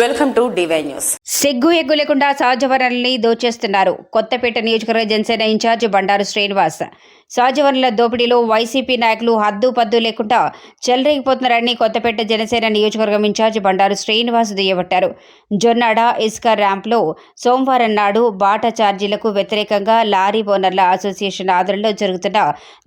Welcome to DY news సిగ్గు ఎగ్గు లేకుండా సహజ వనరుల్ని దోచేస్తున్నారు. కొత్తపేట నియోజకవర్గ జనసేన ఇన్ఛార్జ్ బండారు శ్రీనివాస్. సహజ వనరుల దోపిడీలో వైసీపీ నాయకులు హద్దు పద్దు లేకుండా చెలరేగిపోతున్నారని కొత్తపేట జనసేన నియోజకవర్గం ఇన్ఛార్జ్ బండారు శ్రీనివాస్ దుయ్యబట్టారు. జొన్నాడ ఇసుక ర్యాంప్లో సోమవారం నాడు బాట ఛార్జీలకు వ్యతిరేకంగా లారీ ఓనర్ల అసోసియేషన్ ఆధ్వర్యంలో జరుగుతున్న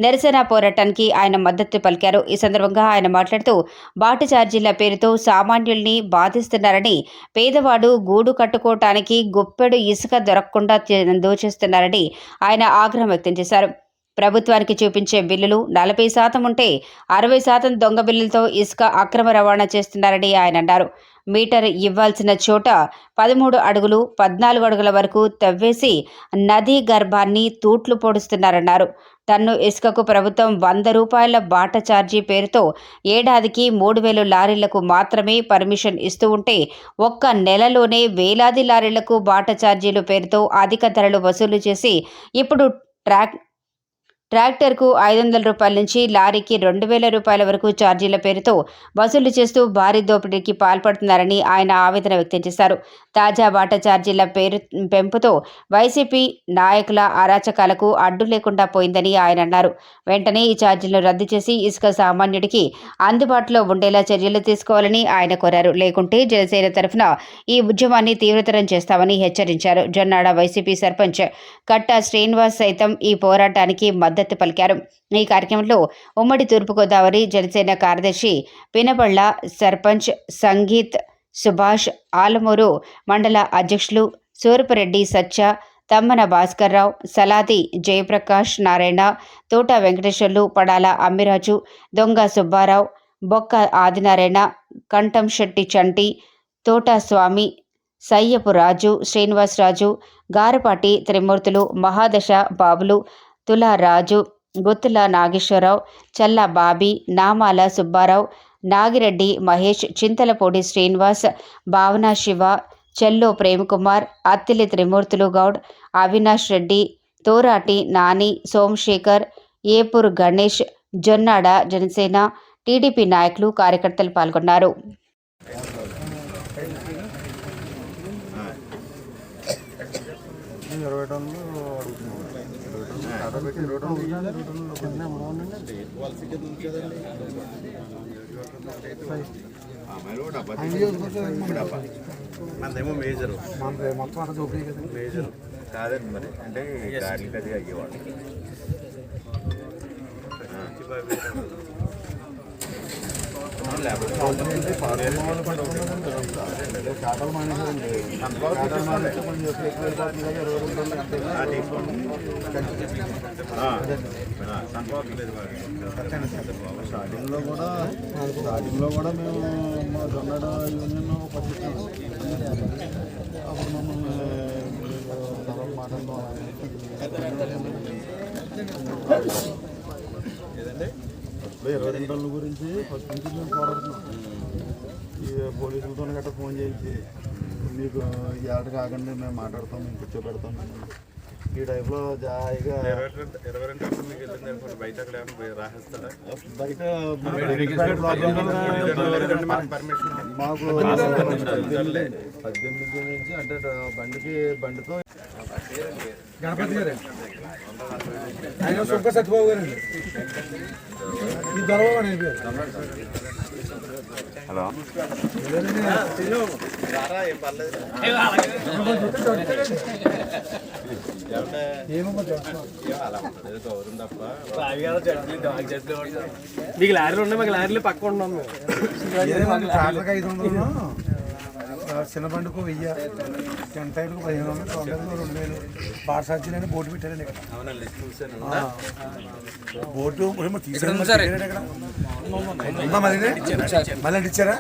నిరసన పోరాటానికి ఆయన మద్దతు పలికారు. ఈ సందర్భంగా ఆయన మాట్లాడుతూ బాట ఛార్జీల పేరుతో సామాన్యుల్ని బాధిస్తున్నారని పేదవాడు గూడు కట్టుకోవటానికి గుప్పెడు ఇసుక దొరకకుండా దోచేస్తున్నారని ఆయన ఆగ్రహం వ్యక్తం చేశారు. ప్రభుత్వానికి చూపించే బిల్లులు నలభై శాతం ఉంటే అరవై శాతం దొంగ బిల్లులతో ఇసుక అక్రమ రవాణా చేస్తున్నారని ఆయన అన్నారు. మీటర్ ఇవ్వాల్సిన చోట పదమూడు అడుగులు పద్నాలుగు అడుగుల వరకు తవ్వేసి నదీ గర్భాన్ని తూట్లు పొడుస్తున్నారన్నారు. టన్ను ఇసుకకు ప్రభుత్వం వంద రూపాయల బాట ఛార్జీ పేరుతో ఏడాదికి మూడు వేలు లారీలకు మాత్రమే పర్మిషన్ ఇస్తూ ఉంటే ఒక్క నెలలోనే వేలాది లారీలకు బాట ఛార్జీలు పేరుతో అధిక ధరలు వసూలు చేసి ఇప్పుడు ట్రాక్ ట్రాక్టర్కు ఐదు వందల రూపాయల నుంచి లారీకి రెండు వేల రూపాయల వరకు ఛార్జీల పేరుతో వసూలు చేస్తూ భారీ దోపిడీకి పాల్పడుతున్నారని ఆయన ఆవేదన వ్యక్తం చేశారు. తాజా బాట ఛార్జీల పేరు పెంపుతో వైసీపీ నాయకుల అరాచకాలకు అడ్డు లేకుండా పోయిందని ఆయన అన్నారు. వెంటనే ఈ ఛార్జీలను రద్దు చేసి ఇసుక సామాన్యుడికి అందుబాటులో ఉండేలా చర్యలు తీసుకోవాలని ఆయన కోరారు. లేకుంటే జనసేన తరఫున ఈ ఉద్యమాన్ని తీవ్రతరం చేస్తామని హెచ్చరించారు. జొన్నాడ వైసీపీ సర్పంచ్ కట్టా శ్రీనివాస్ సైతం ఈ పోరాటానికి మద్దతు పలికారు. ఈ కార్యక్రమంలో ఉమ్మడి తూర్పుగోదావరి జనసేన కార్యదర్శి పినబళ్ళ సర్పంచ్ సంగీత్ సుభాష్ ఆలమూరు మండల అధ్యక్షులు సూరపరెడ్డి సత్య తమ్మన భాస్కర్రావు సలాది జయప్రకాష్ నారాయణ తోట వెంకటేశ్వర్లు పడాల అమ్మిరాజు దొంగ సుబ్బారావు బొక్క ఆదినారాయణ కంఠం శెట్టి చంటి తోట స్వామి సయ్యపు రాజు శ్రీనివాసరాజు గారపాటి త్రిమూర్తులు మహాదశ బాబులు తుల రాజు గుత్తుల నాగేశ్వరరావు చల్ల బాబీ నామాల సుబ్బారావు నాగిరెడ్డి మహేష్ చింతలపూడి శ్రీనివాస్ భావన శివ చెల్లో ప్రేమకుమార్ అత్తిలి త్రిమూర్తులు గౌడ్ అవినాష్ రెడ్డి తోరాటి నాని సోమశేఖర్ ఏపూర్ గణేష్ జొన్నాడ జనసేన టీడీపీ నాయకులు కార్యకర్తలు పాల్గొన్నారు. ఇరవై మనదేమో మేజర్. మనది మొత్తం అంతా కదా. మేజర్. కాదండి మరి. అంటే గాడికి అది అయ్యేవాడు చేపలు లో చేపలు మానేస్తే కొంచెం ఎక్కువ వెళ్ళిపోతుంది కదా ఇరవై రెండు స్టార్టింగ్లో కూడా స్టార్టింగ్లో కూడా మేము మా జొన్నడ యూనియన్ పట్టించాము టన్నుల గురించి ఫస్ట్ నుంచి మేము పోరాడుతున్నాం ఈ పోలీసులతో గట్రా ఫోన్ చేయించి మీకు ఈ ఆట కాకండి మేము మాట్లాడతాం మేము కూర్చోబెడతాం ఈ టైప్లో జాయిగా బయట మాకు పద్దెనిమిది నుంచి అంటే బండికి బండితో గణపతి గారు. ఆయన సుబ్బ సత్యబాబు గారు అండి ఈ దొరబాబు అని పేరు? హలో. మీకు లారీలు ఉన్నాయి మాకు లారీలు పక్క ఉన్నాం మేము. ట్రాక్టర్కి ఐదు వందలు చిన్న బండికి వెయ్యి టెన్ టైర్లకు పదిహేను వందలు తొందరలో రెండు వేలు. బోటు పెట్టారండి ఇక్కడ. చూశాను ఆ. బోటు పెట్టారండి ఇక్కడ మరి ఇది? మళ్ళీ ఇచ్చారా?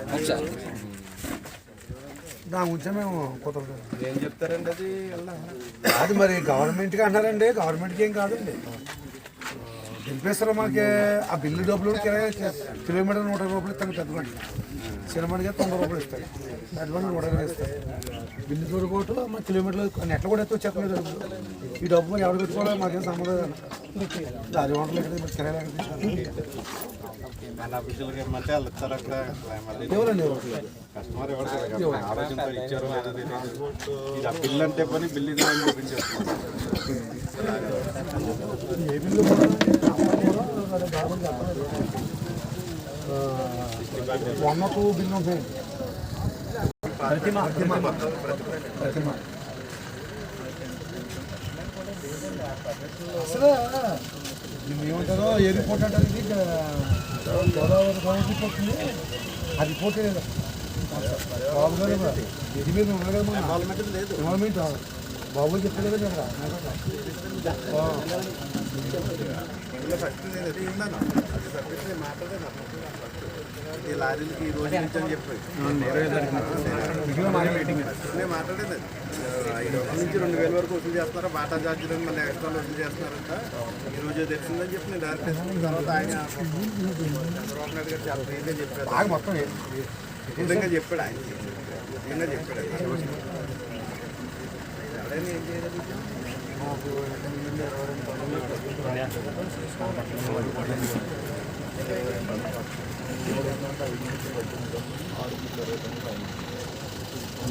దాని గురించి మేము కుదరదు ఏం చెప్తారండి అది? అది మరి గవర్నమెంట్కి అన్నారండి. గవర్నమెంట్కి ఏం కాదండి. దింపేస్తారు మాకు? ఆ బిల్లు డబ్బులు కిరాయి కిలోమీటర్ నూట ఇరవై రూపాయలు ఇస్తాను పెద్ద బండి చిన్న బండికి తొంభై రూపాయలు పెద్ద బండి నూట ఇరవై ఇస్తారు బిల్లు దొరకట్టు మా కిలోమీటర్లు నెట్ల కూడా ఎత్తు చెప్పలేదు ఈ డబ్బు ఎవరు పెట్టుకోవాలో మాకేం సంబంధం దాని వంటలు ఎక్కడ కిరాయి ఎక్కడ మన ఆఫీసులకి ఇమ్మంటే వాళ్ళు ఇస్తారు అక్కడ మళ్ళీ ఎవరండి ఎవరు? కస్టమర్ ఎవరు కదా ఆలోచనతో ఇచ్చారో లేదో తెలియదు. ఇది ఆ బిల్ అంటే పని బిల్ ఇది అని చూపించేస్తున్నాం ఏ బిల్లు కూడా అమ్మాయి కూడా టూ బిల్లు ఉంటాయి ప్రతిమ. ప్రతిమ. అసలు ఏమంటారో ఏ రిపోర్ట్ అంటారు ఇది గోదావరి పాయింట్ రిపోర్ట్ ఉంది ఆ రిపోర్ట్ లేదు బాబు గారు ఇది మీద ఉన్నారు కదా లేదు బాబు చెప్పలేదు కదా ఇక్కడ ఆ. ఇందులో ఫస్ట్ నేను అది విన్నాను అది సబ్జెక్ట్ నేను మాట్లాడాను ఫస్ట్ ఈ లారీలకి ఈ రోజు నుంచి అని చెప్పి నేను మాట్లాడేది అది. ఐదు వందల నుంచి రెండు వేల వరకు వసూలు చేస్తున్నారు బాటా ఛార్జీలు అని మళ్ళీ ఎక్స్ట్రా వసూలు చేస్తున్నారంట ఈ రోజే తెలిసిందని చెప్పి నేను డైరెక్ట్ తీసుకున్న తర్వాత ఆయన చంద్రబాబు నాయుడు గారు చాలా క్లియర్గా చెప్పారు బాగా మొత్తం ఏ- నిజంగా చెప్పాడు ఆయన నిజంగా చెప్పాడు ఎవరైనా ఏం చేయలేదు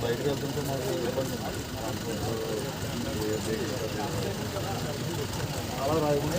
బయటకు వెళ్తుంటే మాకు ఇబ్బంది అలా రాయకుండా